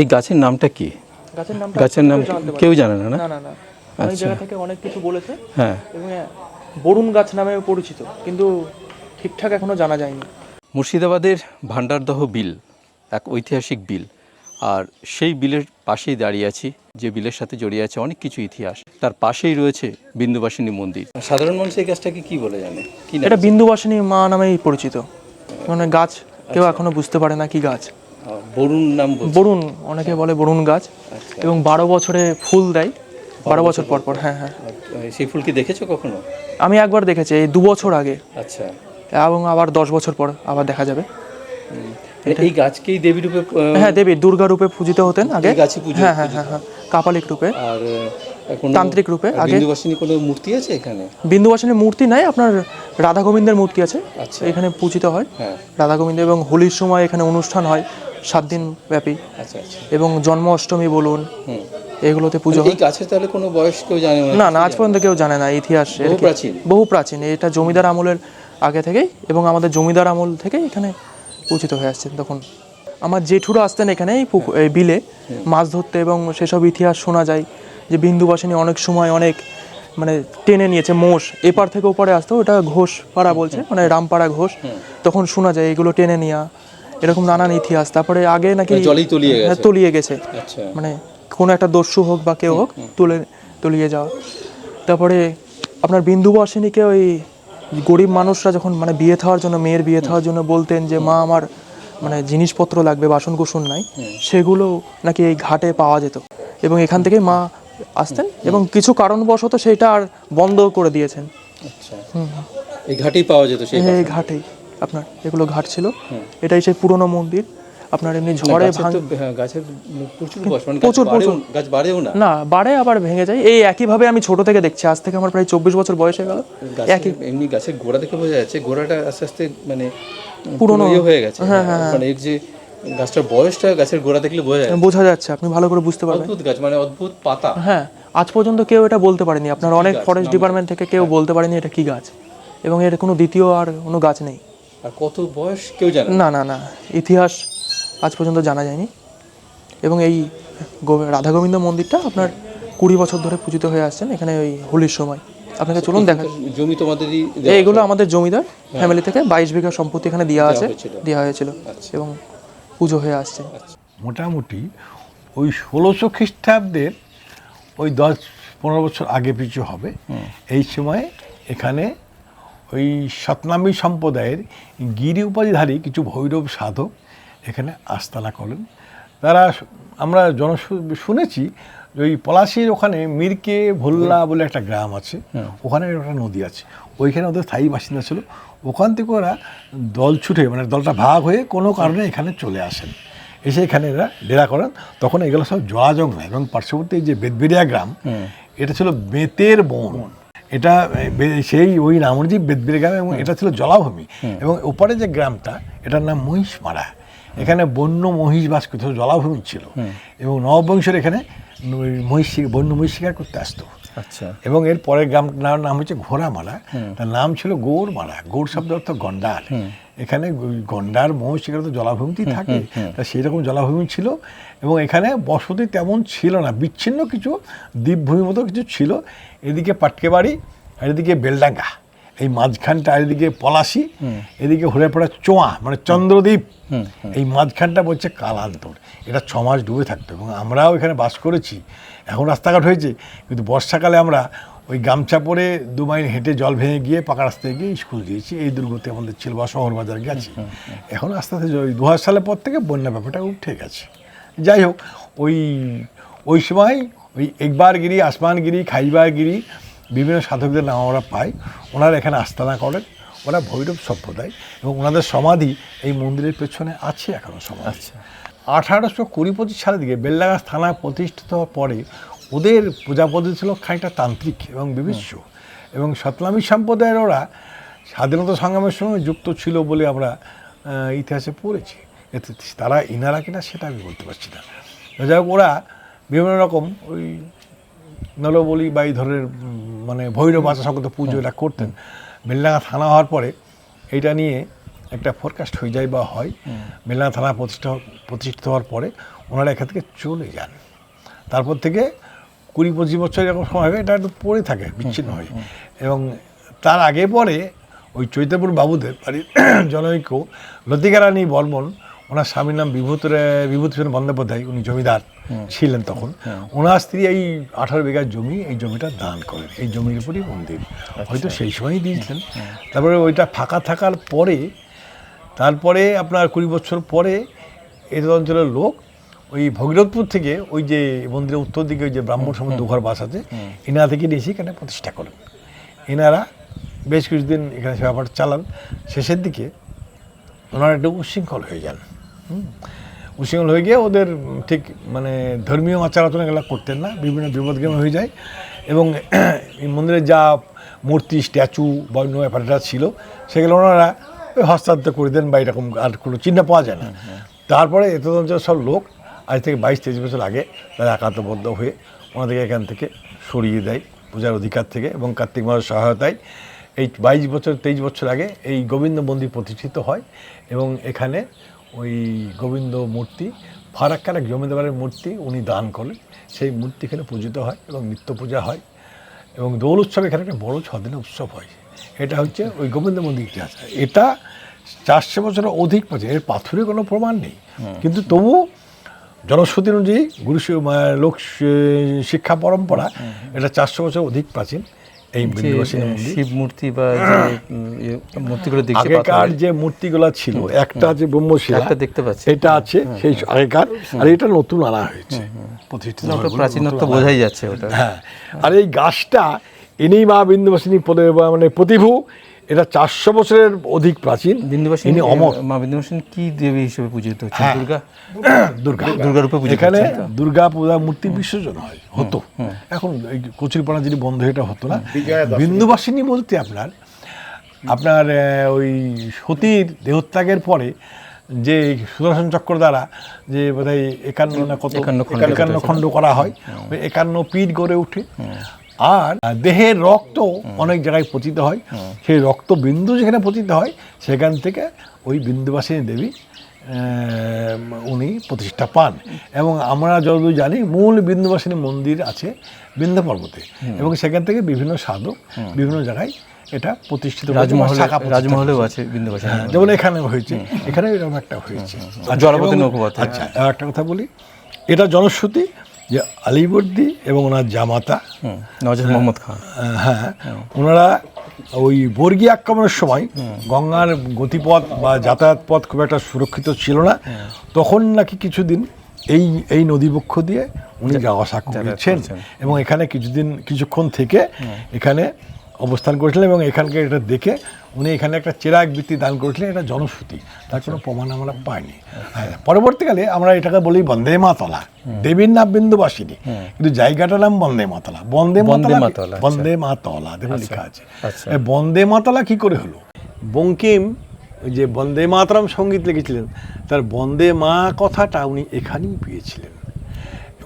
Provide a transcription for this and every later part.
এই গাছের নামটা কি? গাছের নামটা গাছের নাম কেউ জানে না না? না না না। অনেক জায়গা থেকে অনেক কিছু বলেছে। হ্যাঁ। এবং বরুণ গাছ নামে পরিচিত কিন্তু ঠিকঠাক এখনও জানা যায়নি। মুর্শিদাবাদের ভান্ডারদহ বিল এক ঐতিহাসিক বিল। আর সেই বিলের পাশেই দাঁড়িয়ে আছি যে বিলের সাথে জড়িয়ে আছে অনেক কিছু ইতিহাস। তার পাশেই রয়েছে বিন্দুবাসিনী মন্দির। সাধারণ মানুষ এই গাছটাকে কি বলে জানে? কি না এটা বিন্দুবাসিনী মা নামেই পরিচিত। মানে গাছ কেউ এখনও বুঝতে পারে না কি গাছ। বরুণ নাম বরুণ অনেকে বলে বরুণ গাছ। আচ্ছা। এবং বারো বছরে ফুল দেয়। বারো বছর পর পর হ্যাঁ হ্যাঁ। সেই ফুল কি দেখেছ কখনো? আমি একবার দেখেছি এই দু বছর আগে। আচ্ছা। এবং আবার দশ বছর পর আবার দেখা যাবে। এই গাছকেই দেবী রূপে হ্যাঁ দেবী দুর্গা রূপে পূজিত হতেন আগে। গাছে পুজো হ্যাঁ হ্যাঁ হ্যাঁ হ্যাঁ কাপালিক রূপে। আর তান্ত্রিক রূপে আগে বিন্দুবাসিনী কোনো মূর্তি আছে এখানে? বিন্দুবাসনের মূর্তি নাই আপনার রাধা গোবিন্দের মূর্তি আছে আচ্ছা। এখানে পূজিত হয়। হ্যাঁ। রাধা গোবিন্দ এবং হোলির সময় এখানে অনুষ্ঠান হয় সাত দিন ব্যাপী। আচ্ছা আচ্ছা। এবং জন্মাষ্টমী বলুন হুম। এগুলোতে পুজো হয়। গাছের তাহলে কোনো বয়স কেউ জানে না? না না আজ পর্যন্ত কেউ জানে না ইতিহাস এর বহু প্রাচীন। বহু প্রাচীন এটা জমিদার আমলের আগে থেকেই এবং আমাদের জমিদার আমল থেকেই এখানে পূজিত হয়ে আসছে। তখন আমার জেঠুরা আসতেন এখানে এই বিলে। মাছ ধরতে এবং সেসব ইতিহাস শোনা যায়। যে বিন্দুবাসিনী অনেক সময় অনেক মানে টেনে নিয়েছে মোষ। এপার থেকে ওপারে আসতো ওটা ঘোষ পাড়া বলছে মানে রামপাড়া ঘোষ। তখন শোনা যায় এগুলো টেনে নেওয়া এরকম নানান ইতিহাস। তারপরে আগে নাকি মানে জলেই তলিয়ে হ্যাঁ, গেছে। তলিয়ে গেছে। আচ্ছা। মানে কোনো একটা দস্যু হোক বা কেউ হোক তুলে তলিয়ে যাওয়া। তারপরে আপনার বিন্দুবাসিনীকে ওই গরিব মানুষরা যখন মানে বিয়ে থাওয়ার জন্য মেয়ের বিয়ে থাওয়ার জন্য বলতেন যে মা আমার মানে জিনিসপত্র লাগবে বাসন কুসন নাই সেগুলো নাকি এই ঘাটে পাওয়া যেত। এবং এখান থেকে মা আসতেন এবং কিছু কারণবশত সেটা আর বন্ধ করে দিয়েছেন। আচ্ছা। এই ঘাটেই পাওয়া যেত সেই এই ঘাটেই আপনার এগুলো ঘাট ছিল এটাই সেই পুরনো মন্দির। আপনার এমনি ঝড়ে ভাঙ হ্যাঁ, গাছের প্রচুর মানে প্রচুর, প্রচুর প্রচুর। গাছ বাড়েও না। না বাড়ে আবার ভেঙে যায়। এই একইভাবে আমি ছোট থেকে দেখছি। আজ থেকে আমার প্রায় চব্বিশ বছর বয়স হয়ে গেল। গাছের এমনি গাছের গোড়া দেখে বোঝা যাচ্ছে গোড়াটা আস্তে আস্তে মানে পুরনো। ইয়ে হয়ে গেছে। মানে এর যে গাছটার বয়সটা গাছের গোড়া দেখলে বোঝা যায়। বোঝা যাচ্ছে আপনি ভালো করে বুঝতে পারবেন। অদ্ভুত গাছ মানে অদ্ভুত পাতা। হ্যাঁ আজ পর্যন্ত কেউ এটা বলতে পারেনি। আপনার অনেক ফরেস্ট ডিপার্টমেন্ট থেকে কেউ বলতে পারেনি এটা কি গাছ। এবং এর কোনো দ্বিতীয় আর কোনো গাছ নেই। আর কত বয়স কেউ জানে না। না না ইতিহাস আজ পর্যন্ত জানা যায়নি। এবং এই রাধা গোবিন্দ মন্দিরটা আপনার কুড়ি বছর ধরে পূজিত হয়ে আসছেন এখানে ওই হোলির সময়। আপনাকে চলুন দেখা জমি তোমাদেরই এইগুলো আমাদের জমিদার ফ্যামিলি থেকে। বাইশ বিঘা সম্পত্তি এখানে দেওয়া আছে। দেওয়া হয়েছিল। এবং পুজো হয়ে আসছে। মোটামুটি ওই ষোলোশো খ্রিস্টাব্দের ওই দশ পনেরো বছর আগে পিছু হবে। এই সময় এখানে ওই সতনামী সম্প্রদায়ের গিরি উপাধিধারী কিছু ভৈরব সাধক এখানে আস্তানা করেন তারা আমরা জন শুনেছি যে ওই পলাশির ওখানে মিরকে ভোল্লা বলে একটা গ্রাম আছে। ওখানে একটা নদী আছে। ওইখানে ওদের স্থায়ী বাসিন্দা ছিল। ওখান থেকে ওরা দল ছুটে মানে দলটা ভাগ হয়ে কোনো কারণে এখানে চলে আসেন। এসে এখানে এরা ডেরা করেন। তখন এগুলো সব জলা জঙ্গল এবং পার্শ্ববর্তী যে বেদবেরিয়া গ্রাম এটা ছিল বেতের বন। এটা সেই ওই নামরজি বেদবেরিয়া গ্রাম এবং এটা ছিল জলাভূমি। এবং ওপারে যে গ্রামটা এটার নাম মহিষমারা। এখানে বন্য মহিষ বাস করতে জলাভূমি ছিল। এবং নববংশের এখানে মহিষ বন্য মহিষ শিকার করতে আসতো। আচ্ছা। এবং এর পরের গ্রামটার নাম হচ্ছে ঘোড়ামারা তার নাম ছিল গৌরমারা গৌর শব্দ অর্থ গন্ডার। এখানে গন্ডার মহ সেখানে তো জলাভূমিতেই থাকে। তা সেই রকম জলাভূমি ছিল। এবং এখানে বসতি তেমন ছিল না। বিচ্ছিন্ন কিছু দ্বীপভূমির মতো কিছু ছিল। এদিকে পাটকে বাড়ি আর এদিকে বেলডাঙ্গা। এই মাঝখানটা এদিকে পলাশি এদিকে হরে পড়া চোঁয়া মানে চন্দ্রদ্বীপ। এই মাঝখানটা বলছে কালান্তর এটা ছ মাস ডুবে থাকতো এবং আমরাও এখানে বাস করেছি। এখন রাস্তাঘাট হয়েছে কিন্তু বর্ষাকালে আমরা ওই গামছা পরে দু মাইল হেঁটে জল ভেঙে গিয়ে পাকা রাস্তায় গিয়ে স্কুল দিয়েছি। এই দুর্গতি আমাদের ছিল বা শহর বাজার গেছি এখন আস্তে আস্তে ওই দু হাজার সালের পর থেকে বন্যা ব্যাপারটা উঠে গেছে। যাই হোক ওই ওই সময় ওই একবারগিরি আসমানগিরি খাইবারগিরি বিভিন্ন সাধকদের নাম আমরা পাই। ওনারা এখানে আস্তানা করেন। ওরা ভৈরব সম্প্রদায় এবং ওনাদের সমাধি এই মন্দিরের পেছনে আছে এখনও সমাধি। আচ্ছা। আঠারোশো কুড়ি পঁচিশ সালের দিকে বেলডাঙ্গা থানা প্রতিষ্ঠিত হওয়ার পরে ওদের পূজা পদ্ধতি ছিল খানিকটা তান্ত্রিক এবং বিবিশ্ব এবং সতলামী সম্প্রদায়ের ওরা স্বাধীনতা সংগ্রামের সঙ্গে যুক্ত ছিল বলে আমরা ইতিহাসে পড়েছি। এতে তারা ইনারা কিনা সেটা আমি বলতে পারছি না। যাই হোক ওরা বিভিন্ন রকম ওই নলবলি বা এই ধরনের মানে ভৈরব আচার সংক্রান্ত পুজো এটা করতেন। বেলডাঙ্গা থানা হওয়ার পরে এটা নিয়ে একটা ফোরকাস্ট হয়ে যায় বা হয়। বেলডাঙ্গা থানা প্রতিষ্ঠা প্রতিষ্ঠিত হওয়ার পরে ওনারা এখান থেকে চলে যান। তারপর থেকে কুড়ি পঁচিশ বছর এরকম সময় হবে এটা একটু পড়ে থাকে বিচ্ছিন্ন হয়। এবং তার আগে পরে ওই চৈতন্যপুর বাবুদের বাড়ির জনৈক্য লতিকা রানী বর্মন ওনার স্বামীর নাম বিভূত বিভূতিভূষণ বন্দ্যোপাধ্যায় উনি জমিদার ছিলেন তখন। ওনার স্ত্রী এই আঠারো বিঘা জমি এই জমিটা দান করেন। এই জমির উপরই মন্দির। হয়তো সেই সময়ই দিয়েছিলেন। তারপরে ওইটা ফাঁকা থাকার পরে তারপরে আপনার কুড়ি বছর পরে এই অঞ্চলের লোক ওই ভগীরথপুর থেকে ওই যে মন্দিরের উত্তর দিকে ওই যে ব্রাহ্মণ সমাজ দুঘর বাস আছে এনারা থেকে নিয়ে এসে এখানে প্রতিষ্ঠা করেন। এনারা বেশ কিছুদিন এখানে সেবাপাঠ চালান। শেষের দিকে ওনারা একটু উশৃঙ্খল হয়ে যান। উচ্ছৃঙ্খল হয়ে গিয়ে ওদের ঠিক মানে ধর্মীয় আচার আচরণ এগুলো করতেন না বিভিন্ন বিপদগ্রাম হয়ে যায়। এবং এই মন্দিরের যা মূর্তি স্ট্যাচু বা অন্য ব্যাপারটা ছিল সেগুলো ওনারা ওই হস্তান্তর করে দেন বা এরকম আর কোনো চিহ্ন পাওয়া যায় না। তারপরে এত অঞ্চলের সব লোক আজ থেকে বাইশ তেইশ বছর আগে তারা একাত্মবদ্ধ হয়ে ওনাদেরকে এখান থেকে সরিয়ে দেয় পূজার অধিকার থেকে এবং কার্তিক মাসের সহায়তায় এই বাইশ বছর তেইশ বছর আগে এই গোবিন্দ মন্দির প্রতিষ্ঠিত হয় এবং এখানে ওই গোবিন্দ মূর্তি ফারাক্কার এক জমিদারের মূর্তি উনি দান করেন সেই মূর্তি এখানে পূজিত হয় এবং নিত্য পূজা হয় এবং দোল উৎসব এখানে একটা বড় ছদিনের উৎসব হয়। এটা হচ্ছে ওই গোবিন্দ মন্দির ইতিহাস এটা চারশো বছরের অধিক প্রাচীন এর পাথরের কোনো প্রমাণ নেই। কিন্তু তবু জনশ্রুতি অনুযায়ী গুরু লোক শিক্ষা পরম্পরা এটা চারশো বছর অধিক প্রাচীন। এই শিব মূর্তি বা ইয়ে, মূর্তিগুলো দেখছি আগেকার যে মূর্তিগুলো ছিল একটা যে ব্রহ্মশিলা একটা দেখতে পাচ্ছি। এটা আছে সেই আগেকার আর এটা নতুন আনা হয়েছে। প্রতিষ্ঠিত প্রাচীনত্ব বোঝাই যাচ্ছে ওটা। হ্যাঁ আর এই গাছটা ইনি মা বিন্দুবাসিনী পদে- বা মানে প্রতিভু এটা চারশো বছরের অধিক প্রাচীন। বিন্দুবাসিনী ইনি অমর। মা বিন্দুবাসিনী কি দেবী হিসেবে পূজিত হচ্ছে হ্যাঁ। দুর্গা? দুর্গা। দুর্গা রূপে পুজো এখানে তো? দুর্গা পূজা মূর্তি বিসর্জন হয়। হতো। এখন এই কচুরিপানা যদি বন্ধ এটা হতো না। বিন্দুবাসিনী বলতে আপনার আপনার ওই সতীর দেহত্যাগের পরে যে সুদর্শন চক্র দ্বারা যে বোধহয় একান্ন না কত একান্ন। খণ্ড করা হয় একান্ন পীঠ গড়ে ওঠে। আর দেহের রক্ত অনেক জায়গায় পতিত হয়। সেই রক্ত বিন্দু যেখানে পতিত হয় সেখান থেকে ওই বিন্দুবাসিনী দেবী উনি প্রতিষ্ঠা পান। এবং আমরা যতদূর জানি মূল বিন্দুবাসিনী মন্দির আছে বিন্ধ্য পর্বতে। এবং সেখান থেকে বিভিন্ন সাধক বিভিন্ন জায়গায় এটা প্রতিষ্ঠিত রাজমহলেও আছে বিন্দুবাসিনী হ্যাঁ, যেমন এখানে হয়েছে। এখানে এরকম একটা হয়েছে। আচ্ছা, আচ্ছা একটা কথা বলি। এটা জনশ্রুতি যে আলিবর্দি এবং ওনার জামাতা নজর নওয়াজ মোহাম্মদ খান। হ্যাঁ ওনারা ওই বর্গী আক্রমণের সময় গঙ্গার গতিপথ বা যাতায়াত পথ খুব একটা সুরক্ষিত ছিল না। তখন নাকি কিছুদিন এই এই নদীবক্ষ দিয়ে উনি যাওয়া আসা করেছেন। এবং এখানে কিছুদিন কিছুক্ষণ থেকে এখানে অবস্থান করেছিলেন এবং এখানকার এটা দেখে উনি এখানে একটা চেরাগ বৃত্তি দান করেছিলেন এটা জনশ্রুতি। তার কোনো প্রমাণ আমরা পাইনি। পরবর্তীকালে আমরা এটাকে বলি বন্দে মাতলা দেবীর নাম বিন্দুবাসিনী। কিন্তু জায়গাটার নাম বন্দে মাতলা। বন্দে বন্দে মাতলা আচ্ছা। বন্দে মাতলা দেখুন লেখা আছে। আচ্ছা। বন্দে মাতলা কি করে হলো? বঙ্কিম ওই যে বন্দে মাতরম সংগীত লিখেছিলেন তার বন্দে মা কথাটা উনি এখানেই পেয়েছিলেন।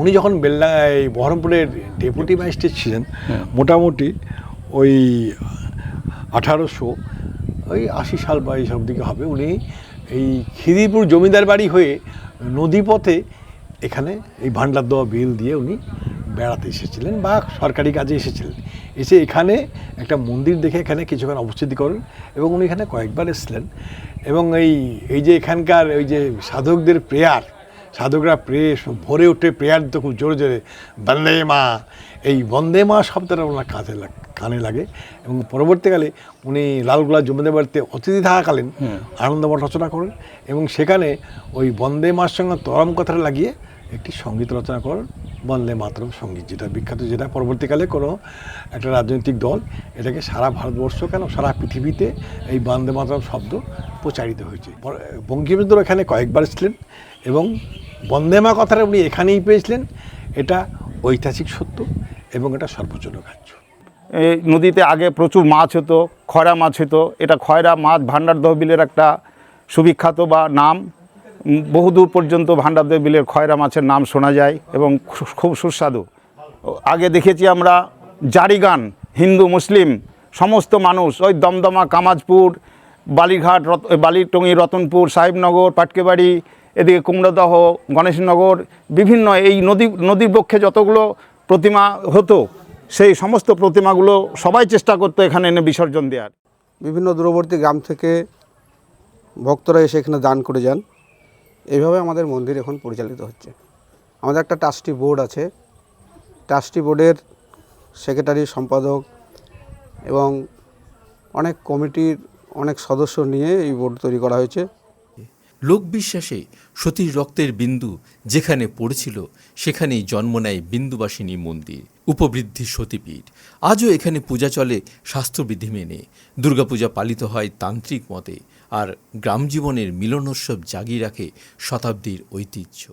উনি যখন বেল্লা এই বহরমপুরের ডেপুটি ম্যাজিস্ট্রেট ছিলেন মোটামুটি ওই আঠারোশো, ওই আশি সাল বা এইসব দিকে হবে, উনি এই খিদিরপুর জমিদার বাড়ি হয়ে নদীপথে এখানে এই ভান্ডার দেওয়া বিল দিয়ে উনি বেড়াতে এসেছিলেন বা সরকারি কাজে এসেছিলেন। এসে এখানে একটা মন্দির দেখে এখানে কিছুক্ষণ অবস্থিতি করেন এবং উনি এখানে কয়েকবার এসেছিলেন। এবং এই এই যে এখানকার ওই যে সাধকদের প্রেয়ার, সাধকরা প্রে ভরে ওঠে প্রেয়ার তো খুব জোরে জোরে, বন্দে মা এই বন্দে মা শব্দটা ওনার লাগ- কানে লাগে এবং পরবর্তীকালে উনি লালগোলা জমিদার বাড়িতে অতিথি থাকাকালীন আনন্দমঠ রচনা করেন এবং সেখানে ওই বন্দে মার সঙ্গে তরম কথাটা লাগিয়ে একটি সংগীত রচনা করেন। বন্দে মাতরম সংগীত যেটা বিখ্যাত যেটা পরবর্তীকালে কোনো একটা রাজনৈতিক দল এটাকে সারা ভারতবর্ষ কেন সারা পৃথিবীতে এই বন্দে মাতরম শব্দ প্রচারিত হয়েছে। বঙ্কিমচন্দ্র এখানে কয়েকবার ছিলেন এবং বন্দে মা কথাটা উনি এখানেই পেয়েছিলেন। এটা ঐতিহাসিক সত্য এবং এটা সর্বজন গ্রাহ্য এই নদীতে আগে প্রচুর মাছ হতো খয়রা মাছ হতো, এটা খয়রা মাছ ভান্ডারদহ বিলের একটা সুবিখ্যাত বা নাম। বহুদূর পর্যন্ত ভান্ডারদহ বিলের খয়রা মাছের নাম শোনা যায় এবং খুব সুস্বাদু। আগে দেখেছি আমরা জারিগান, হিন্দু, মুসলিম, সমস্ত মানুষ, ওই দমদমা, কামাজপুর, বালিঘাট বালিটঙ্গি, রতনপুর, সাহেবনগর, পাটকেবাড়ি এদিকে কুমড়াদহ, গণেশনগর, বিভিন্ন এই নদী, নদীর বক্ষে যতগুলো প্রতিমা হতো, সেই সমস্ত প্রতিমাগুলো সবাই চেষ্টা করতো এখানে এনে বিসর্জন দেওয়ার। বিভিন্ন দূরবর্তী গ্রাম থেকে ভক্তরা এসে এখানে দান করে যান। এইভাবে আমাদের মন্দির এখন পরিচালিত হচ্ছে। আমাদের একটা ট্রাস্টি বোর্ড আছে। ট্রাস্টি বোর্ডের সেক্রেটারি, সম্পাদক এবং অনেক কমিটির অনেক সদস্য নিয়ে এই বোর্ড তৈরি করা হয়েছে। লোকবিশ্বাসে সতীর রক্তের বিন্দু যেখানে পড়েছিল, সেখানেই জন্ম নেয় বিন্দুবাসিনী মন্দির, উপবৃদ্ধি সতীপীঠ। আজও এখানে পূজা চলে স্বাস্থ্যবিধি মেনে। দুর্গাপূজা পালিত হয় তান্ত্রিক মতে, আর গ্রাম জীবনের মিলনোৎসব জাগিয়ে রাখে শতাব্দীর ঐতিহ্য।